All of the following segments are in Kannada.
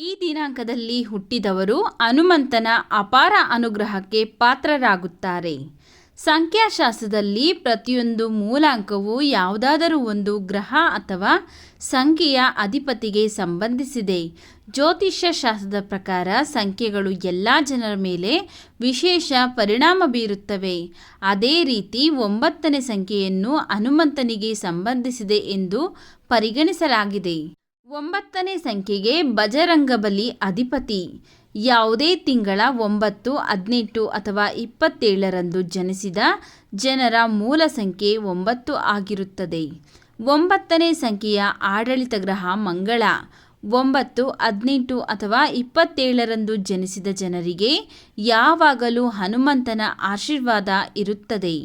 ಈ ದಿನಾಂಕದಲ್ಲಿ ಹುಟ್ಟಿದವರು ಹನುಮಂತನ ಅಪಾರ ಅನುಗ್ರಹಕ್ಕೆ ಪಾತ್ರರಾಗುತ್ತಾರೆ. ಸಂಖ್ಯಾಶಾಸ್ತ್ರದಲ್ಲಿ ಪ್ರತಿಯೊಂದು ಮೂಲಾಂಕವು ಯಾವುದಾದರೂ ಒಂದು ಗ್ರಹ ಅಥವಾ ಸಂಖ್ಯೆಯ ಅಧಿಪತಿಗೆ ಸಂಬಂಧಿಸಿದೆ. ಜ್ಯೋತಿಷ್ಯ ಶಾಸ್ತ್ರದ ಪ್ರಕಾರ ಸಂಖ್ಯೆಗಳು ಎಲ್ಲ ಜನರ ಮೇಲೆ ವಿಶೇಷ ಪರಿಣಾಮ ಬೀರುತ್ತವೆ. ಅದೇ ರೀತಿ ಒಂಬತ್ತನೇ ಸಂಖ್ಯೆಯನ್ನು ಹನುಮಂತನಿಗೆ ಸಂಬಂಧಿಸಿದೆ ಎಂದು ಪರಿಗಣಿಸಲಾಗಿದೆ. ಒಂಬತ್ತನೇ ಸಂಖ್ಯೆಗೆ ಬಜರಂಗಬಲಿ ಅಧಿಪತಿ. ಯಾವುದೇ ತಿಂಗಳ ಒಂಬತ್ತು, ಹದಿನೆಂಟು ಅಥವಾ ಇಪ್ಪತ್ತೇಳರಂದು ಜನಿಸಿದ ಜನರ ಮೂಲ ಸಂಖ್ಯೆ ಒಂಬತ್ತು ಆಗಿರುತ್ತದೆ. ಒಂಬತ್ತನೇ ಸಂಖ್ಯೆಯ ಆಡಳಿತ ಗ್ರಹ ಮಂಗಳ. ಒಂಬತ್ತು, ಹದಿನೆಂಟು ಅಥವಾ ಇಪ್ಪತ್ತೇಳರಂದು ಜನಿಸಿದ ಜನರಿಗೆ ಯಾವಾಗಲೂ ಹನುಮಂತನ ಆಶೀರ್ವಾದ ಇರುತ್ತದೆ.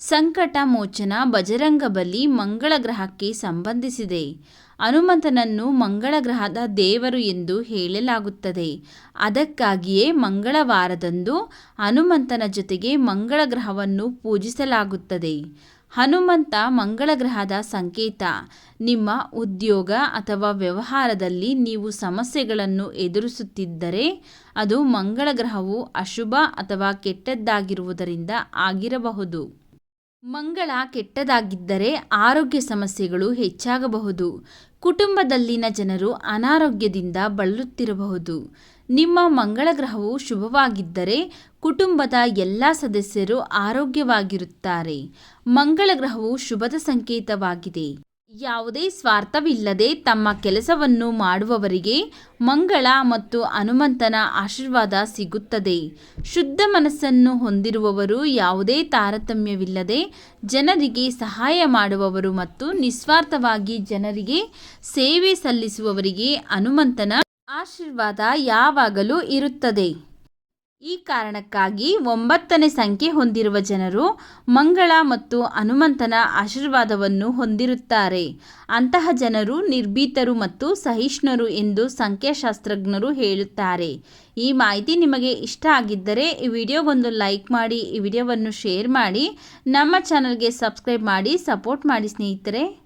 ಸಂಕಟ ಮೋಚನ ಬಜರಂಗಬಲಿ ಮಂಗಳ ಗ್ರಹಕ್ಕೆ ಸಂಬಂಧಿಸಿದೆ. ಹನುಮಂತನನ್ನು ಮಂಗಳ ಗ್ರಹದ ದೇವರು ಎಂದು ಹೇಳಲಾಗುತ್ತದೆ. ಅದಕ್ಕಾಗಿಯೇ ಮಂಗಳವಾರದಂದು ಹನುಮಂತನ ಜೊತೆಗೆ ಮಂಗಳ ಗ್ರಹವನ್ನು ಪೂಜಿಸಲಾಗುತ್ತದೆ. ಹನುಮಂತ ಮಂಗಳ ಗ್ರಹದ ಸಂಕೇತ, ನಿಮ್ಮ ಉದ್ಯೋಗ ಅಥವಾ ವ್ಯವಹಾರದಲ್ಲಿ ನೀವು ಸಮಸ್ಯೆಗಳನ್ನು ಎದುರಿಸುತ್ತಿದ್ದರೆ ಅದು ಮಂಗಳ ಗ್ರಹವು ಅಶುಭ ಅಥವಾ ಕೆಟ್ಟದ್ದಾಗಿರುವುದರಿಂದ ಆಗಿರಬಹುದು. ಮಂಗಳ ಕೆಟ್ಟದಾಗಿದ್ದರೆ ಆರೋಗ್ಯ ಸಮಸ್ಯೆಗಳು ಹೆಚ್ಚಾಗಬಹುದು. ಕುಟುಂಬದಲ್ಲಿನ ಜನರು ಅನಾರೋಗ್ಯದಿಂದ ಬಳಲುತ್ತಿರಬಹುದು. ನಿಮ್ಮ ಮಂಗಳ ಗ್ರಹವು ಶುಭವಾಗಿದ್ದರೆ ಕುಟುಂಬದ ಎಲ್ಲ ಸದಸ್ಯರು ಆರೋಗ್ಯವಾಗಿರುತ್ತಾರೆ. ಮಂಗಳ ಗ್ರಹವು ಶುಭದ ಸಂಕೇತವಾಗಿದೆ. ಯಾವುದೇ ಸ್ವಾರ್ಥವಿಲ್ಲದೆ ತಮ್ಮ ಕೆಲಸವನ್ನು ಮಾಡುವವರಿಗೆ ಮಂಗಳ ಮತ್ತು ಹನುಮಂತನ ಆಶೀರ್ವಾದ ಸಿಗುತ್ತದೆ. ಶುದ್ಧ ಮನಸ್ಸನ್ನು ಹೊಂದಿರುವವರು ಯಾವುದೇ ತಾರತಮ್ಯವಿಲ್ಲದೆ ಜನರಿಗೆ ಸಹಾಯ ಮಾಡುವವರು ಮತ್ತು ನಿಸ್ವಾರ್ಥವಾಗಿ ಜನರಿಗೆ ಸೇವೆ ಸಲ್ಲಿಸುವವರಿಗೆ ಹನುಮಂತನ ಆಶೀರ್ವಾದ ಯಾವಾಗಲೂ ಇರುತ್ತದೆ. ಈ ಕಾರಣಕ್ಕಾಗಿ ಒಂಬತ್ತನೇ ಸಂಖ್ಯೆ ಹೊಂದಿರುವ ಜನರು ಮಂಗಳ ಮತ್ತು ಹನುಮಂತನ ಆಶೀರ್ವಾದವನ್ನು ಹೊಂದಿರುತ್ತಾರೆ. ಅಂತಹ ಜನರು ನಿರ್ಭೀತರು ಮತ್ತು ಸಹಿಷ್ಣುರು ಎಂದು ಸಂಖ್ಯಾಶಾಸ್ತ್ರಜ್ಞರು ಹೇಳುತ್ತಾರೆ. ಈ ಮಾಹಿತಿ ನಿಮಗೆ ಇಷ್ಟ ಆಗಿದ್ದರೆ ಈ ವಿಡಿಯೋಗೊಂದು ಲೈಕ್ ಮಾಡಿ, ಈ ವಿಡಿಯೋವನ್ನು ಶೇರ್ ಮಾಡಿ, ನಮ್ಮ ಚಾನಲ್ಗೆ ಸಬ್ಸ್ಕ್ರೈಬ್ ಮಾಡಿ, ಸಪೋರ್ಟ್ ಮಾಡಿ ಸ್ನೇಹಿತರೆ.